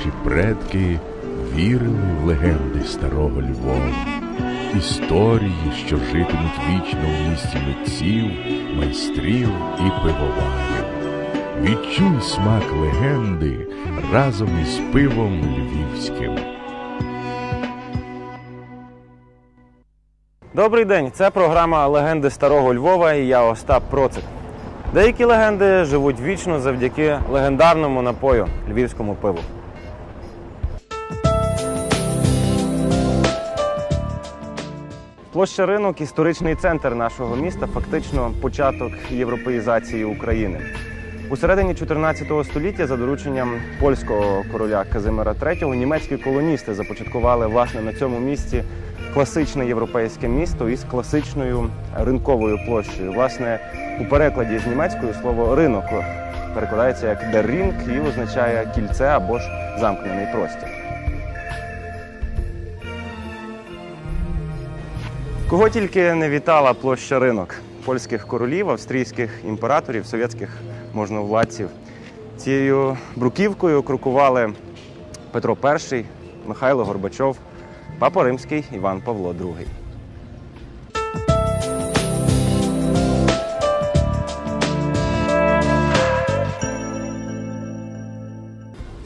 Наші предки вірили в легенди старого Львова, історії, що житимуть вічно в місті митців, майстрів і пивоварів. Відчуй смак легенди разом із пивом львівським. Добрий день, це програма Легенди Старого Львова і я Остап Процик. Деякі легенди живуть вічно завдяки легендарному напою львівському пиву. Площа ринок історичний центр нашого міста, фактично початок європеїзації України. У середині 14 століття за дорученням польського короля Казимира III німецькі колоністи започаткували власне на цьому місці класичне європейське місто із класичною ринковою площею. Власне, у перекладі з німецької слово ринок перекладається як «der Ring» і означає кільце або ж замкнений простір. Кого тільки не вітала площа ринок польських королів, австрійських імператорів, совєтських можновладців. Цією бруківкою крокували Петро І, Михайло Горбачов, Папа Римський Іван Павло II.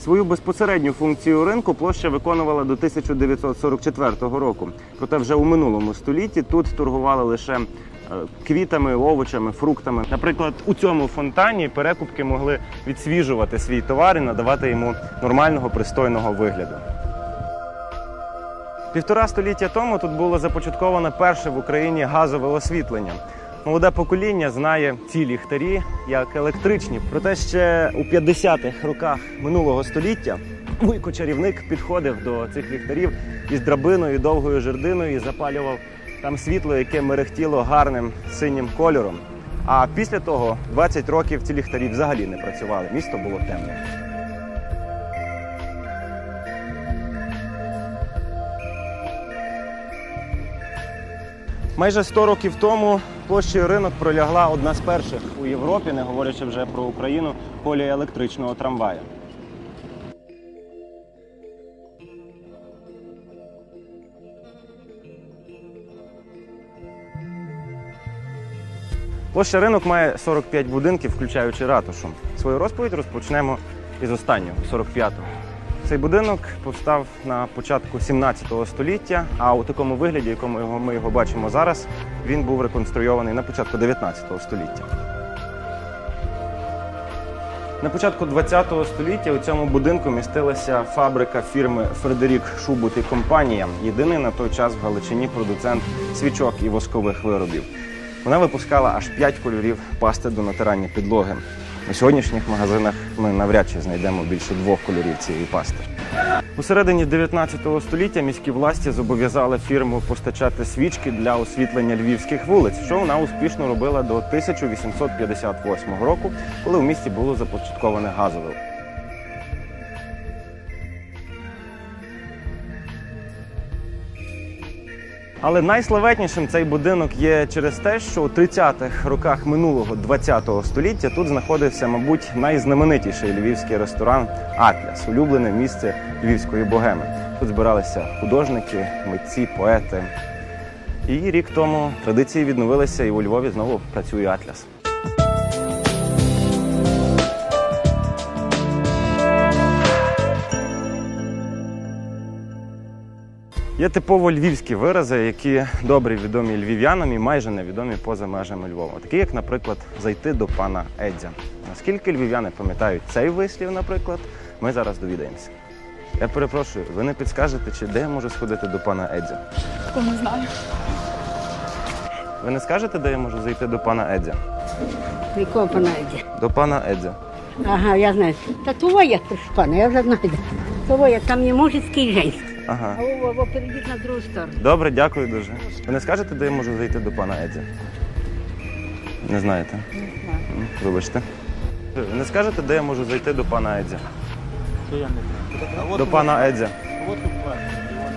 Свою безпосередню функцію ринку площа виконувала до 1944 року. Проте вже у минулому столітті тут торгували лише е, квітами, овочами, фруктами. Наприклад, у цьому фонтані перекупки могли відсвіжувати свій товар і надавати йому нормального пристойного вигляду. Півтора століття тому тут було започатковано перше в Україні газове освітлення. Молоде покоління знає ці ліхтарі як електричні. Проте ще у 50-х роках минулого століття Вуйко чарівник підходив до цих ліхтарів із драбиною, довгою жердиною і запалював там світло, яке мерехтіло гарним синім кольором. А після того 20 років ці ліхтарі взагалі не працювали. Місто було темне. Майже 100 років тому площею ринок пролягла одна з перших у Європі, не говорячи вже про Україну, колія електричного трамвая. Площа ринок має 45 будинків, включаючи ратушу. Свою розповідь розпочнемо із останнього 45-го. Цей будинок повстав на початку 17 століття, а у такому вигляді, якому ми його бачимо зараз, він був реконструйований на початку 19 століття. На початку 20 століття у цьому будинку містилася фабрика фірми Фредерік Шубут і компанія, єдиний на той час в Галичині продуцент свічок і воскових виробів. Вона випускала аж 5 кольорів пасти до натирання підлоги. У сьогоднішніх магазинах ми навряд чи знайдемо більше двох кольорів цієї пасти. У середині 19 століття міські власті зобов'язали фірму постачати свічки для освітлення львівських вулиць, що вона успішно робила до 1858 року, коли в місті було започатковане газове. Але найславетнішим цей будинок є через те, що у 30-х роках минулого 20-го століття тут знаходився, мабуть, найзнаменитіший львівський ресторан Атляс, улюблене місце львівської богеми. Тут збиралися художники, митці, поети. І рік тому традиції відновилися, і у Львові знову працює Атляс. Є типово львівські вирази, які добре відомі львів'янам і майже невідомі поза межами Львова. Такі, як, наприклад, зайти до пана Едзя. Наскільки львів'яни пам'ятають цей вислів, наприклад, ми зараз довідаємося. Я перепрошую, ви не підскажете, чи де я можу сходити до пана Едзя? Не знаю. Ви не скажете, де я можу зайти до пана Едзя? Якого пана йде? До пана Едзя. Ага, я знаю. Та є, прошу я вже. Того є, там є мужицький і женський. Ага. А перейдіть на другу сторону. Добре, дякую дуже. Ви не скажете, де я можу зайти до пана Едзя? Не знаєте? Не М, Вибачте. Ви не скажете, де я можу зайти до пана Едзя? До пана Едзя.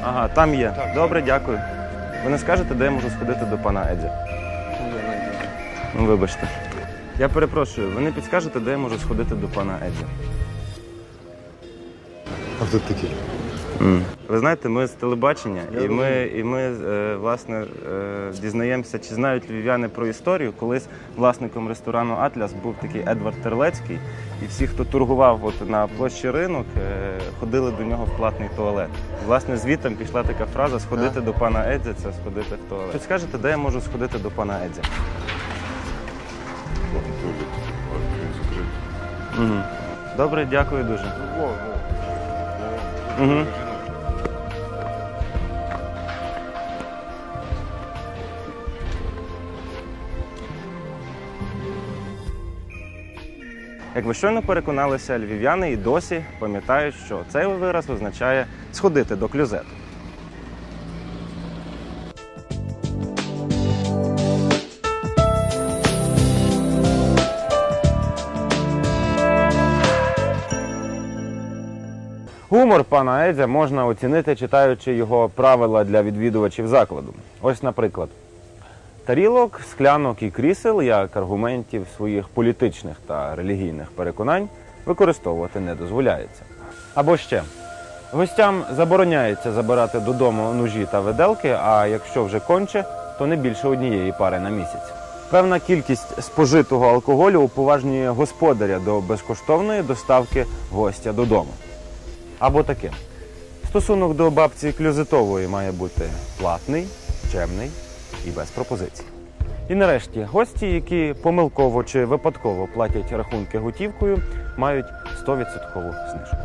Ага, там є. Добре, дякую. Ви не скажете, де я можу сходити до пана Едзя? Ну, вибачте. Я перепрошую, ви не підскажете, де я можу сходити до пана Едзя? тут Ви знаєте, ми з телебачення, і ми, і ми е, власне е, дізнаємося, чи знають львів'яни про історію. Колись власником ресторану Атляс був такий Едвард Терлецький, і всі, хто торгував от на площі ринок, е, ходили до нього в платний туалет. Власне, звідти пішла така фраза сходити до пана Едзя це сходити в туалет. Що скажете, де я можу сходити до пана Едзя? Угу. Добре, дякую дуже. Угу. Як ви щойно переконалися, львів'яни і досі пам'ятають, що цей вираз означає сходити до клюзету. Гумор пана Едзя можна оцінити, читаючи його правила для відвідувачів закладу. Ось, наприклад, тарілок, склянок і крісел як аргументів своїх політичних та релігійних переконань використовувати не дозволяється. Або ще гостям забороняється забирати додому ножі та виделки, а якщо вже конче, то не більше однієї пари на місяць. Певна кількість спожитого алкоголю уповажнює господаря до безкоштовної доставки гостя додому. Або таке. Стосунок до бабці клюзитової має бути платний, чемний і без пропозицій. І нарешті гості, які помилково чи випадково платять рахунки готівкою, мають 100% знижку.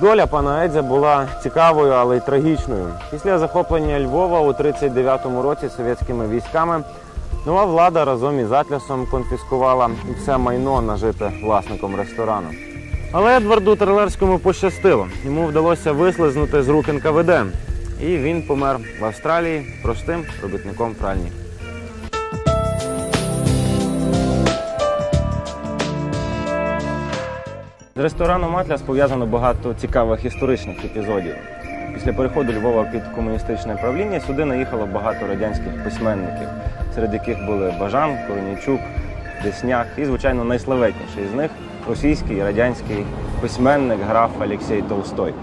Доля пана Едзя була цікавою, але й трагічною. Після захоплення Львова у 39-му році совєтськими військами нова влада разом із Атлясом конфіскувала все майно нажите власником ресторану. Але Едварду Терлерському пощастило. Йому вдалося вислизнути з рук НКВД. І він помер в Австралії простим робітником пральні. З рестораном Атляс пов'язано багато цікавих історичних епізодів. Після переходу Львова під комуністичне правління сюди наїхало багато радянських письменників, серед яких були Бажан, Коронічук, Десняк і, звичайно, найславетніший з них російський радянський письменник граф Олексій Толстой.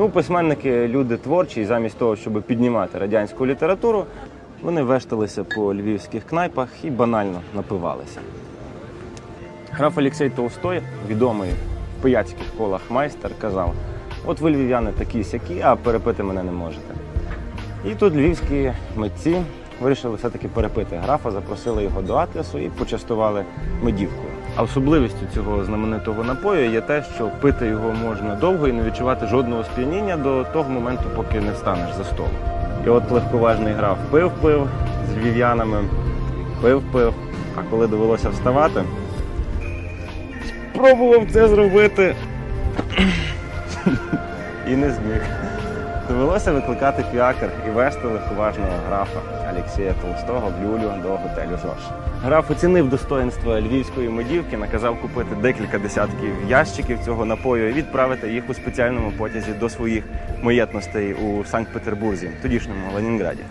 Ну, письменники люди творчі, і замість того, щоб піднімати радянську літературу, вони вешталися по львівських кнайпах і банально напивалися. Граф Олексій Толстой, відомий в пияцьких колах майстер, казав: от ви львів'яни такі сякі, а перепити мене не можете. І тут львівські митці вирішили все-таки перепити графа, запросили його до Атласу і почастували медівкою. А особливістю цього знаменитого напою є те, що пити його можна довго і не відчувати жодного сп'яніння до того моменту, поки не встанеш за столу. І от легковажний граф пив-пив з львів'янами, пив-пив, а коли довелося вставати, спробував це зробити і не зміг. Довелося викликати фіакр і вести легковажного графа Алексія Толстого в люлю до готелю Жорж. Граф оцінив достоинство львівської медівки, наказав купити декілька десятків ящиків цього напою і відправити їх у спеціальному потязі до своїх маєтностей у Санкт-Петербурзі, тодішньому Ленінграді.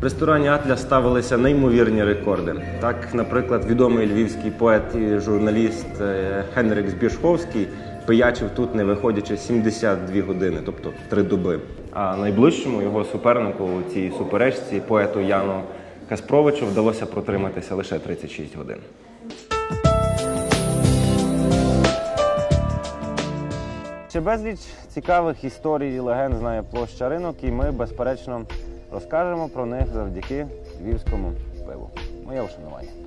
В ресторані Атля ставилися неймовірні рекорди. Так, наприклад, відомий львівський поет і журналіст е, Генрик Збішковський пиячив тут, не виходячи 72 години, тобто три доби. А найближчому його супернику у цій суперечці поету Яну Каспровичу вдалося протриматися лише 36 годин. Ще безліч цікавих історій і легенд знає площа ринок, і ми, безперечно, розкажемо про них завдяки львівському пиву. Моє вшанування.